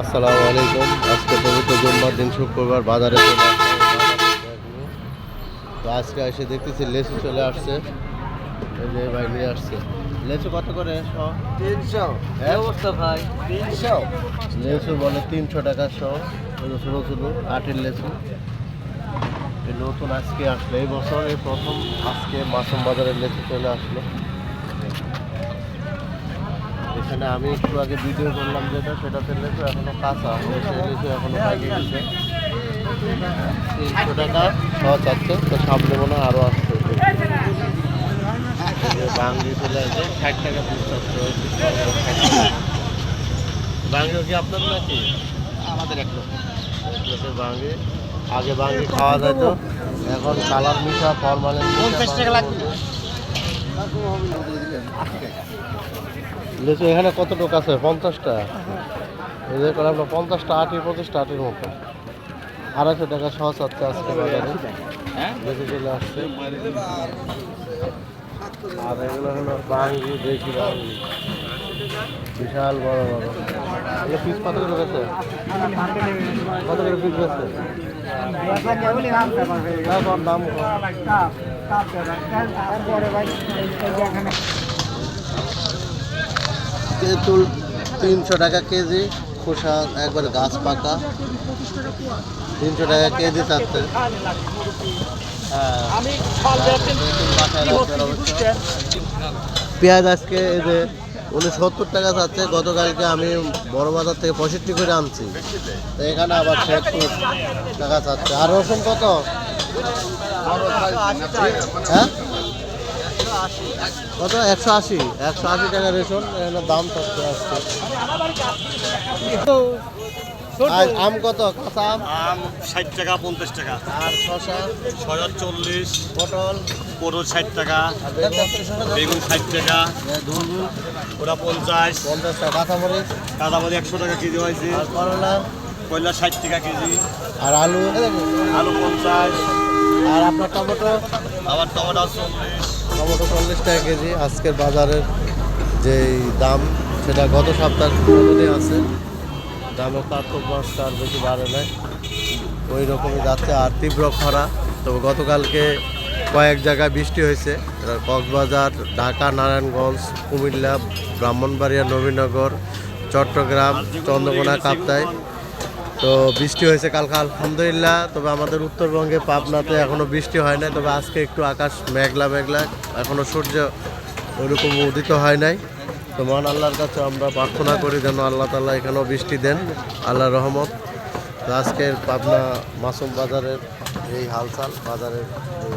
আসসালামু আলাইকুম। আজকে পবিত্র জুম্মার দিন শুক্রবার বাজারে চলে। তো আজকে এসে দেখতেছি লেচু চলে আসছে। যে ভাই নিয়ে আসছে। লেচু কত করে? তিনশো? অবস্থা ভাই? তিনশো। লেচু বলে তিনশো টাকা ওই ছোটো ছোটো আটের লেচু। এই নতুন আজকে আসলো। এই বছর এই প্রথম আজকে মাসুম বাজারের লেচু চলে আসলো। এখানে আমি একটু আগে ভিডিও করলাম যেটা সেটাতে লেচু এখনও কাঁচা হয়েছে লেচু এখনও পাইকে গেছে তিনশো টাকা ছ চাচ্ছে তো সামনে মনে হয় আরও আসছে। বাংলি চলে আসে ষাট টাকা পিস বাংলি কি আপনার নাকি? আমাদের এক লোক। লোকের বাঙি আগে বাঙি খাওয়া যেত এখন কালার মিশা ফরমালিন পঞ্চাশ টাকা লাগবে। লিচু এখানে কত টাকা আছে? পঞ্চাশটা? যে করে আপনার পঞ্চাশটা আটি পঁচিশটা আটির মতো। আড়াইশো টাকা সহজ হচ্ছে আজকে বাজারে। লিচু চলে আসছে। আর এগুলো হলো বাঙ্গি, দেশি বাঙ্গি। বিশাল বড় বড়। এগুলো পিস কত করে গেছে কত করে পিস গেছে দাম কম। তেঁতুল তিনশো টাকা কেজি, খোসা একবার গাছ পাকা। তিনশো টাকা কেজি চাচ্ছে হ্যাঁ। পেঁয়াজ আজকে এই যে উনি সত্তর টাকা চাচ্ছে গতকালকে আমি বড় বাজার থেকে পঁয়ষট্টি করে আনছি। তো এখানে আবার সত্তর টাকা চাচ্ছে আর রসুন কত? হ্যাঁ? কত? একশো আশি। একশো আশি টাকা রেশন দাম আজকে আর আম কত? কাঁচা আম? আম ষাট টাকা পঞ্চাশ টাকা। আর শশা ছয় চল্লিশ। পটল? পনেরো ষাট টাকা। বেগুন ষাট টাকা। ধুন্দুল ওটা পঞ্চাশ। পঞ্চাশ টাকা। কাঁচামরিচ? কাদামাদি একশো টাকা কেজি হয়েছে। আর করলা? কয়লা ষাট টাকা কেজি। আর আলু? আলু পঞ্চাশ। আর আপনার টমেটো? আবার টমেটো চল্লিশ। টমেটো চল্লিশ টাকা কেজি। আজকের বাজারের যেই দাম সেটা গত সপ্তাহের মতনই আছে। দামের আজকে আর বেশি বাড়ে নাই। ওই রকমই যাচ্ছে আর তীব্র খরা। তবে গতকালকে কয়েক জায়গায় বৃষ্টি হয়েছে। কক্সবাজার ঢাকা নারায়ণগঞ্জ কুমিল্লা ব্রাহ্মণবাড়িয়া নবীনগর চট্টগ্রাম চন্দ্রকোনা কাপ্তায় তো বৃষ্টি হয়েছে কালকে, আলহামদুলিল্লাহ। তবে আমাদের উত্তরবঙ্গে পাবনাতে এখনও বৃষ্টি হয় নাই, তবে আজকে একটু আকাশ মেঘলা মেঘলা এখনও সূর্য ওইরকম উদিত হয় নাই। তো মহান আল্লাহর কাছে আমরা প্রার্থনা করি যেন আল্লাহ তাল্লাহ এখানেও বৃষ্টি দেন, আল্লাহর রহমত। তো আজকের পাবনা মাসুম বাজারের এই হালচাল, বাজারের এই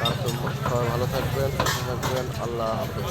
তারতম্য। সবাই ভালো থাকবেন থাকবেন, আল্লাহ হাফেজ।